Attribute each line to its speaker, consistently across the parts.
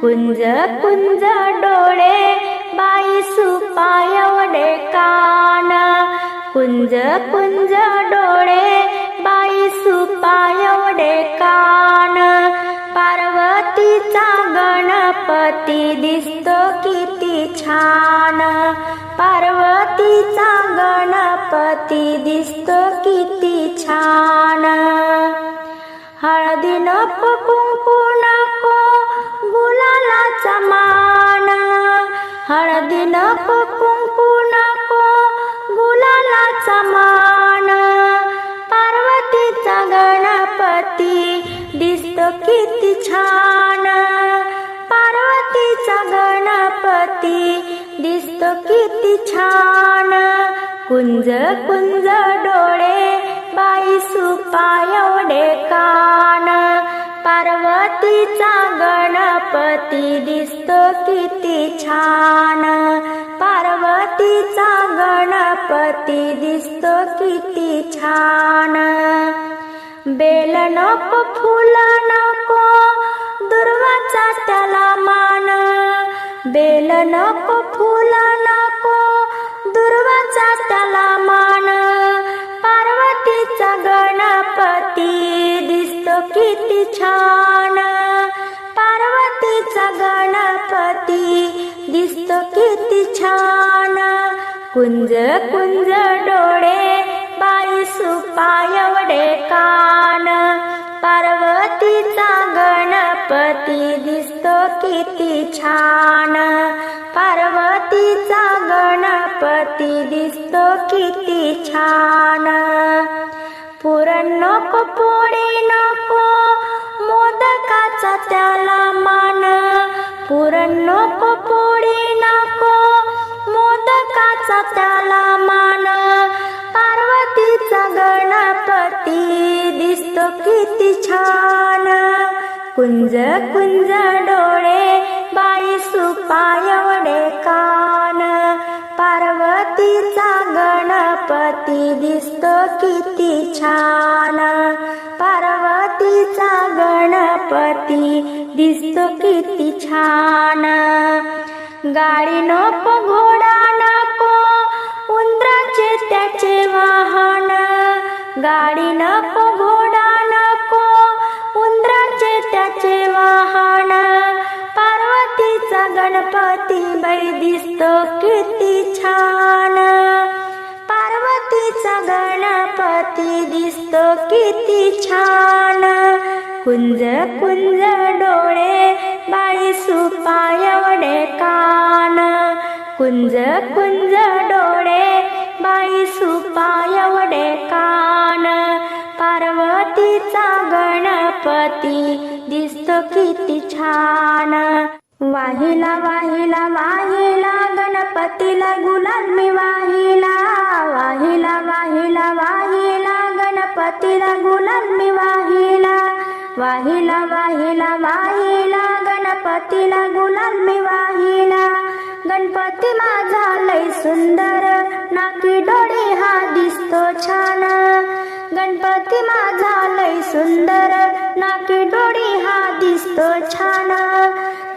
Speaker 1: कुंज कुंज डोळे बाई सुपायवडे कान. कुंज कुंज डोळे बाई सुपायवडे कान. पार्वतीचा गणपती दिसतो किती छान. पार्वतीचा गणपती दिसतो किती छान. हळदीनं नको समान हळदी नको कुंकू नको गुलालाचा मान पार्वतीचा गणपती दिसतो किती छान। पार्वतीचा गणपती दिसतो किती छान। कुंज कुंज डोळे बाई सुपायवडे कान। पार्वतीचा गणपती दिसतो किती छान. पार्वतीचा गणपती दिसतो किती छान. बेल नको फुल नको दुर्वाचा त्याला मान. बेल नको फुल नको दुर्वाचा त्याला मान. छान. पार्वतीचा गणपती दिसतो किती छान. कुंज कुंज डोळे बाई सुपायवडे कान. पार्वतीचा गणपती दिसतो किती छान. पार्वतीचा गणपती दिसतो किती छान. पुरण नको पोळी नको मोदकाचा त्याला मान. पुरण नको पोळी नको मोदकाचा त्याला मान. पार्वतीचा गणपती दिसतो किती छान. कुंज कुंज डोळे बाई सुपायवडे कान. पार्वतीचा गणपती दिसतो किती छान. गणपती दिसतो किती छान. गाडी नको घोडा नको उंदराचे त्याचे वाहन. गाडी नको घोडा नको उंदराचे त्याचे वाहन. पार्वतीचा गणपती बाई दिसतो किती छान. पार्वतीचा गणपती दिसतो किती छान. कुंज कुंज डोळे बाई सुपायवडे कान. कुंज कुंज डोळे बाई सुपायवडे कान. पार्वतीचा गणपती दिसतो किती छान. वाहिला वाहिला वाहिला गणपतीला गुलाल मी वाहिला. वाहिला वाहिला वाहिला गणपतीला गुलाल मी वाहिला. वाहिला वाहिला वाहिला गणपतीला गुलाल मी वाहिला. गणपती माझा लय सुंदर नाकी डो प्रतिमा माझा लय सुंदर. नाकी डोळी हा दिसतो छान.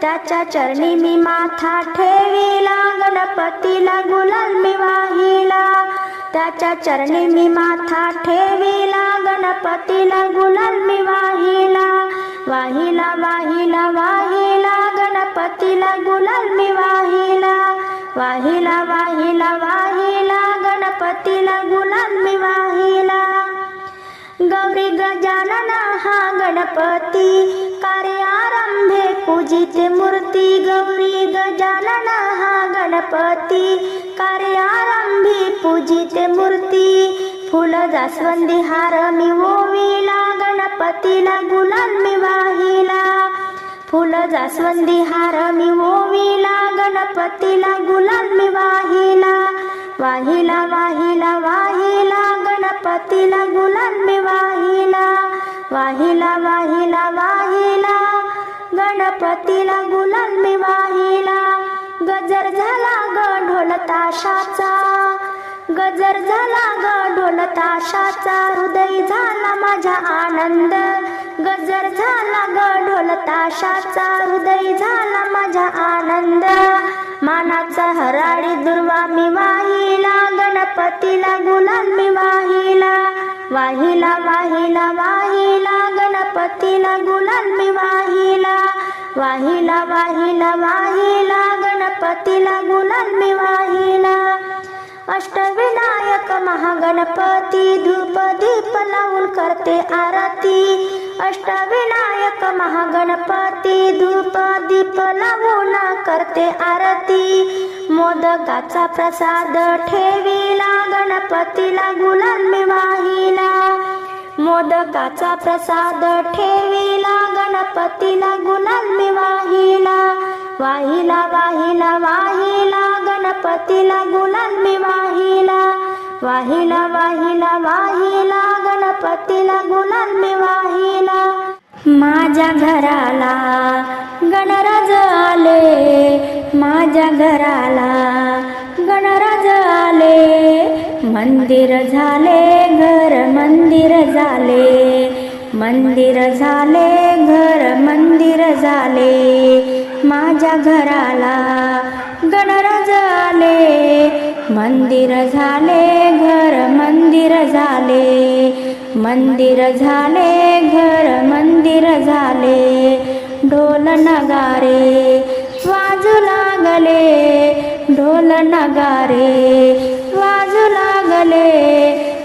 Speaker 1: त्याच्या चरणी मी माथा ठेविला गणपतीला गुलाल मी वाहिला. त्याच्या चरणी मी माथा ठेविला गणपतीला गुलाल मी वाहिला. वाहिला वाहिला वाहिला गणपतीला गुलाल मी वाहिला. वाहिला वाहिला वाहिला गणपतीला गुलाल मी वाहिला. गजानना हा गणपती. कार्यारंभे पूजित मूर्ती गौरी गजानना हा गणपती. कार्यारंभी पूजित मूर्ती. फुल जास्वंदी हार मी ओविला गणपतीला गुलाल मी वाहिला फुल जास्वंदी हार मी ओविला गणपतीला गुलाल मी वाहिला वाहिला वाहिला वाहिला गणपतीला गुलाबी वाहिला. वाहिला वाहिला वाहिला गणपतीला गुलाबी वाहिला. गजर झाला ग ढोल ताशाचा. गजर झाला ग ढोल ताशाचा हृदय झाला माझा आनंद. गजर झाला ग ढोल ताशाचा हृदय झाला माझा आनंद. मानाचा हराळी दुर्वा मी वाहिला गणपतीला गुलाल मी वाहिला. वाहिला वाहिला वाहिला गणपतीला गुलाल मी वाहिला. वाहिला वाहिला वाहिला गणपतीला गुलाल मी वाहिला. अष्टविनायक महागणपती धूप दीप लावून करते आरती. अष्टविनायक महागणपती धूप दीप लावून करते आरती. मोदकाचा प्रसाद ठेविला गणपतीला गुलाल मी वाहिला. मोदकाचा प्रसाद ठेविला गणपतीला गुलाल मी वाहिला. वाहिला वाहिला वाहिला गणपतीला गुलाल मी वाहिला. वाहिला वाहिला वाहिला गणपतीला गुलाल मी वाहिला. माझ्या घराला गणराज आले. माझ्या घराला गणराज आले. मंदिर झाले घर मंदिर झाले. मंदिर झाले घर मंदिर झाले. माझ्या घराला गणराज आले मंदिर झाले घर मंदिर झाले. मंदिर झाले घर मंदिर झाले. ढोल नगारे वाजू लागले ढोल नगारे वाजू लागले.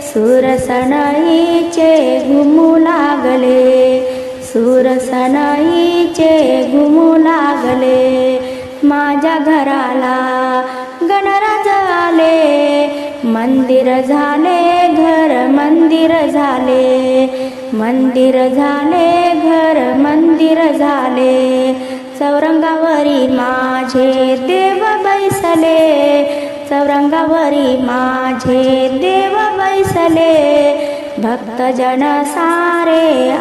Speaker 1: सुरसणाईचे घुमू लागले. सुरसनाईचे घुमू लागले. माझ्या घराला गणराज आले. मंदिर झाले घर मंदिर झाले. मंदिर झाले घर मंदिर झाले. चौरंगावरी माझे देव बैसले. चौरंगावरी माझे देव बैसले. भक्तजन सारे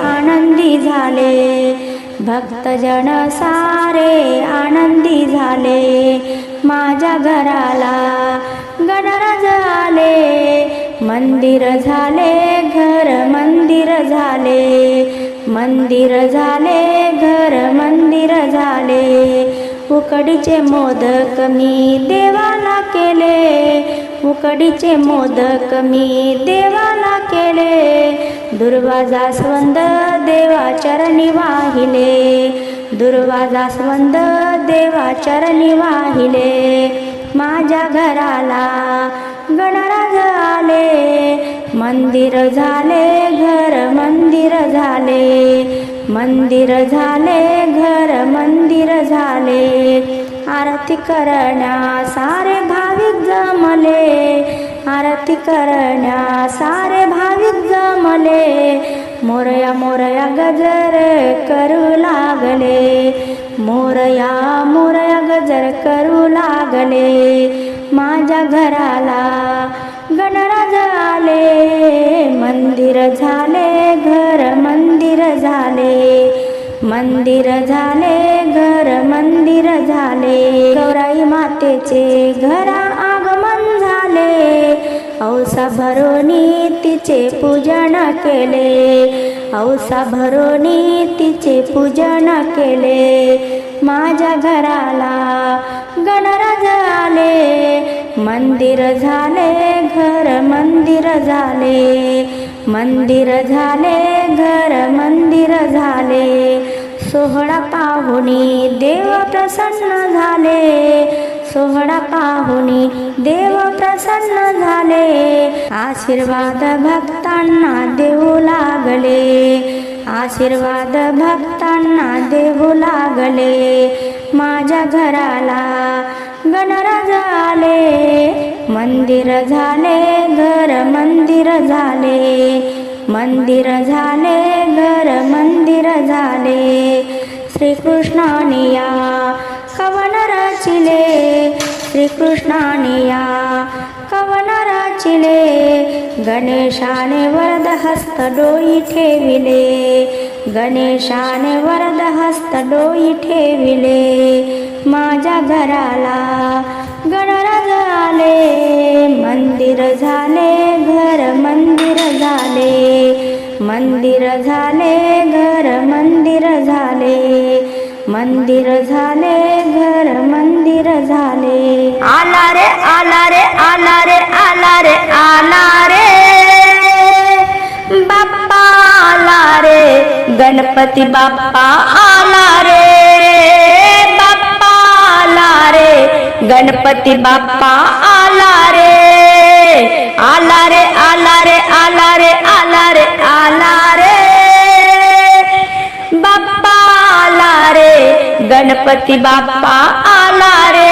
Speaker 1: आनंदी झाले. भक्तजन सारे आनंदी झाले. माझ्या घराला गणराज आले. मंदिर झाले घर मंदिर झाले. मंदिर झाले घर मंदिर झाले. उकडीचे मोदक मी देवाला केले. उकडीचे मोदक मी देवाला केले. दुर्वाजास्वंद देवा चरणी वाहिले. दुर्वा देवा चरणी वाहिले. माझ्या घराला गणराज आले. मंदिर झाले घर मंदिर झाले. मंदिर झाले घर मंदिर झाले. आरती करण्या सारे भाविक जमले. आरती करण्या सारे भाविक जमले. मोरया मोरया गजर करू लागले. मोरया मोरया गजर करू लागले. माझ्या घराला गणराज आले. मंदिर झाले घर मंदिर झाले. मंदिर झाले घर मंदिर झाले. गौराई मातेचे घरा औसा भरोनी तिचे पूजन केले. औसा भरोनी तिचे पूजन केले. माझ्या घराला गणराज आले. मंदिर झाले घर मंदिर झाले. मंदिर झाले घर मंदिर झाले. सोहळा पाहुणी देव प्रसन्न झाले. सोहळा पाहुणी देव प्रसन्न झाले. आशीर्वाद भक्तांना देऊ लागले. आशीर्वाद भक्तांना देऊ लागले. माझ्या घराला गणराज आले. मंदिर झाले घर मंदिर झाले. मंदिर झाले घर मंदिर झाले. श्रीकृष्णाने या कवन रचिले श्रीकृष्णाने या कवन रचिले गणेशाने वरद हस्त डोई ठेविले गणेशाने वरद हस्त डोई ठेविले माझ्या घराला गणराज आले झाले मंदिर झाले घर मंदिर झाले मंदिर झाले घर मंदिर झाले. मंदिर झाले घर मंदिर झाले आला रे आला रे आला रे आला रे आला रे बाप्पा आला रे गणपती बाप्पा आला रे बाप्पा आला रे गणपती बाप्पा आला रे आला रे आला रे आला रे आला रे आला गणपती बाप्पा आला रे.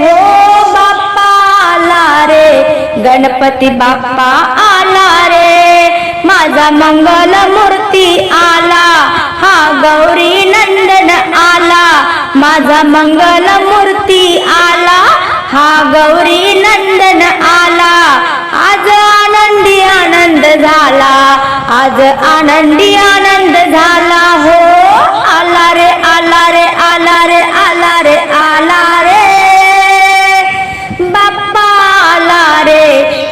Speaker 1: हो बाप्पा आला रे. गणपती बाप्पा आला रे. माझा मंगल मूर्ती आला. हा गौरी नंदन आला. माझा मंगल मूर्ती आला. हा गौरी नंदन आला. आज आनंदी आनंद झाला. आज आनंदी आनंद झाला. हो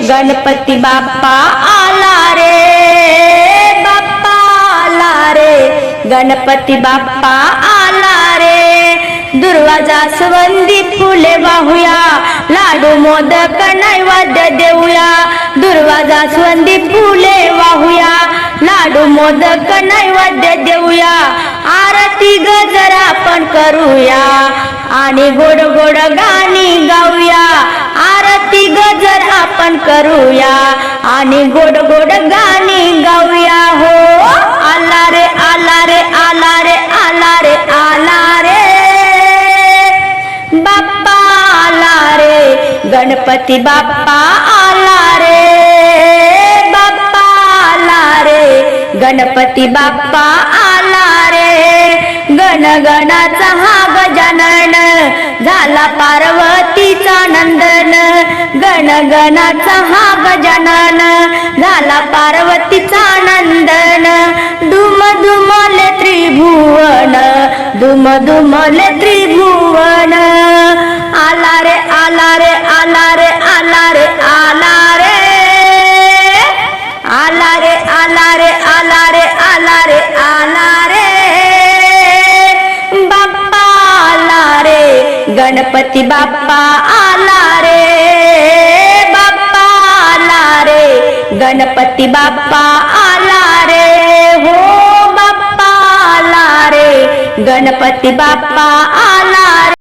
Speaker 1: गणपती बाप्पा आला रे बाप्पा आला रे गणपती बाप्पा आला रे दुर्वाजा सुगंधी फुले वाहूया लाडू मोदक नैवाद्य देऊया. दुर्वाजा सुगंधी फुले वाहूया लाडू मोदक नैवाद्य देऊया. आरती गजर आपण करूया. आणि गोड गोड गाणी गाऊया. करूया. आणि गोड गोड गाणी गाऊया हो. आला रे आला रे आला रे आला रे आला रे. बाप्पा आला रे गणपती बाप्पा आला रे. बाप्पा आला रे गणपती बाप्पा आला रे. गणगणाचा हा गजानन झाला पार्वतीचा नंदन. गणगणाचा हा गजानन झाला पार्वतीचा नंदन. धुम धुमले त्रिभुवन. धुम धुमले त्रिभुवन. आला रे आला रे आला रे आला रे आला रे. आला रे आला रे आला रे आला रे आला रे. बाप्पा आला रे. गणपती बाप्पा आला गणपती बाप्पा आला रे. हो बाप्पा आला रे. गणपती बाप्पा आला